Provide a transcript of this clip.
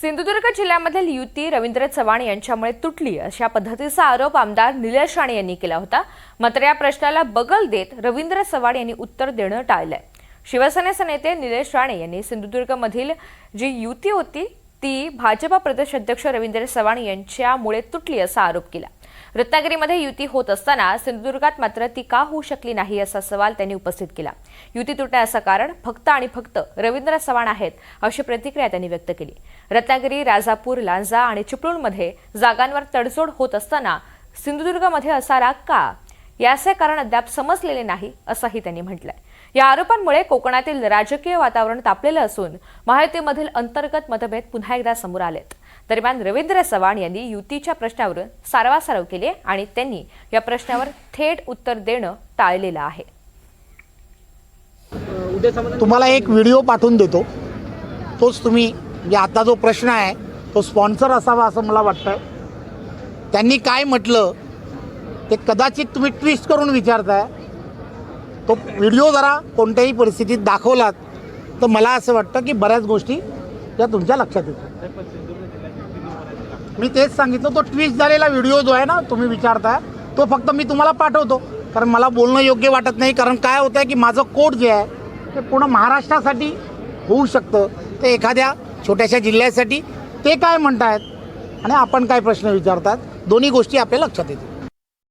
सिंधुदुर्ग जिल्ह्यामधील युती रवींद्र चव्हाण यांच्यामुळे तुटली अशा पद्धतीचा आरोप आमदार निलेश राणे यांनी केला होता. मात्र या प्रश्नाला बगल देत रवींद्र चव्हाण यांनी उत्तर देणं टाळलंय. शिवसेनेचे नेते निलेश राणे यांनी सिंधुदुर्गमधील जी युती होती ती भाजपा प्रदेश अध्यक्ष रवींद्र चव्हाण यांच्यामुळे तुटली असा आरोप केला. रत्नागिरीमध्ये युती होत असताना सिंधुदुर्गात मात्र ती का होऊ शकली नाही असा सवाल त्यांनी उपस्थित केला. युती तुटण्याचं कारण फक्त आणि फक्त रवींद्र चव्हाण आहेत अशी प्रतिक्रिया त्यांनी व्यक्त केली. रत्नागिरी राजापूर लांजा आणि चिपळूणमध्ये जागांवर तडजोड होत असताना सिंधुदुर्गमध्ये असा राग का? याचे कारण अद्याप समजलेले नाही असंही त्यांनी म्हटलंय. या आरोपांमुळे कोकणातील राजकीय वातावरण तापलेलं असून महायुतीमधील अंतर्गत मतभेद पुन्हा एकदा समोर आलेत. दरम्यान रवींद्र चव्हाण यांनी युतीच्या प्रश्नावरून सारवासारव केली आणि त्यांनी या प्रश्नावर थेट उत्तर देणं टाळलेलं आहे. तुम्हाला एक व्हिडिओ पाठवून देतो. तोच तुम्ही म्हणजे आता जो प्रश्न आहे तो स्पॉन्सर असावा असं मला वाटतं. त्यांनी काय म्हटलं ते कदाचित तुम्ही ट्विस्ट करून विचारताय. तो व्हिडिओ जरा कोणत्याही परिस्थितीत दाखवलात तर मला असं वाटतं की बऱ्याच गोष्टी त्या तुमच्या लक्षात येतात मी तेच सांगितलं तो ट्विस्ट झालेला व्हिडिओ जो आहे ना तुम्ही विचारताय तो फक्त मी तुम्हाला पाठवतो. कारण मला बोलणं योग्य वाटत नाही. कारण काय होतं आहे की माझं कोड जे आहे ते पूर्ण महाराष्ट्रासाठी होऊ शकतं. ते एखाद्या छोट्याशा जिल्ह्यासाठी ते काय म्हणतायत? आणि आपण काय प्रश्न विचारतात? दोन्ही गोष्टी आपल्या लक्षात येतील.